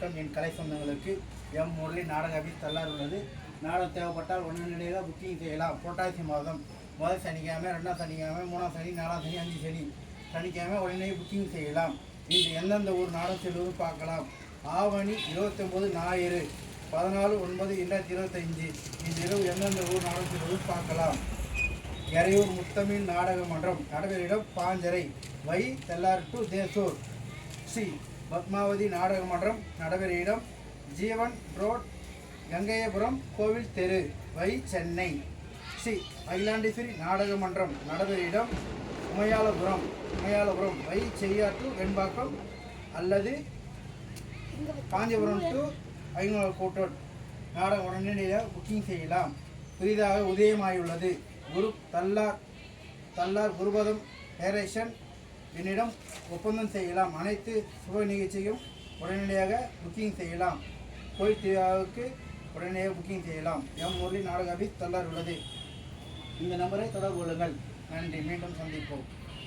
வணக்கம். என் கலை சொந்தங்களுக்கு எம் முரளி நாடக தள்ளார் உள்ளது. நாடகம் தேவைப்பட்டால் உடனடியாக புக்கிங் செய்யலாம். புரட்டாசி மாதம். முதல் சனிக்கிழமை ரெண்டாம் சனிக்கிழமை மூணாம் சனி நாலாம் சனி அஞ்சு சனி சனிக்கிழமை உடனே புக்கிங் செய்யலாம். இன்று எந்தெந்த ஊர் நாடகம் செல்வது பார்க்கலாம். ஆவணி இருபத்தொம்போது ஞாயிறு பதினாலு ஒன்பது இரண்டாயிரத்தி இருபத்தஞ்சு இன்று இரவு எந்தெந்த ஊர் நாடகம் செல்வது பார்க்கலாம். எறையூர் முத்தமிழ் நாடக மன்றம் நடைபெறிடம் பாஞ்சரை வை தெல்லார் டு தேசூர் ஸ்ரீ பத்மாவதி நாடக மன்றம் நடைபெற இடம் ஜீவன் ரோட் கங்கையபுரம் கோவில் தெரு வை சென்னை. ஸ்ரீ அகிலாண்டீஸ்வரி நாடக மன்றம் நடைபெற இடம் உமையாலபுரம் உமையாலபுரம் வை செய்யார் டு வெண்பாக்கம் அல்லது காஞ்சிபுரம் டு ஐநூறு கோட்டோட் நாடகம் உடனடியாக புக்கிங் செய்யலாம். புதிதாக உதயமாகியுள்ளது குரு தல்லார் தல்லார் குருபதம் டேரேஷன் என்னிடம் ஒப்பந்தம் செய்யலாம். அனைத்து சுப நிகழ்ச்சியும் உடனடியாக புக்கிங் செய்யலாம். கோயில் திருவிழாவுக்கு உடனடியாக புக்கிங் செய்யலாம். எம் முரளி நாடக ஆபீஸ் உள்ளது. இந்த நம்பரை தொடர்பு கொள்ளுங்கள். நன்றி. மீண்டும் சந்திப்போம்.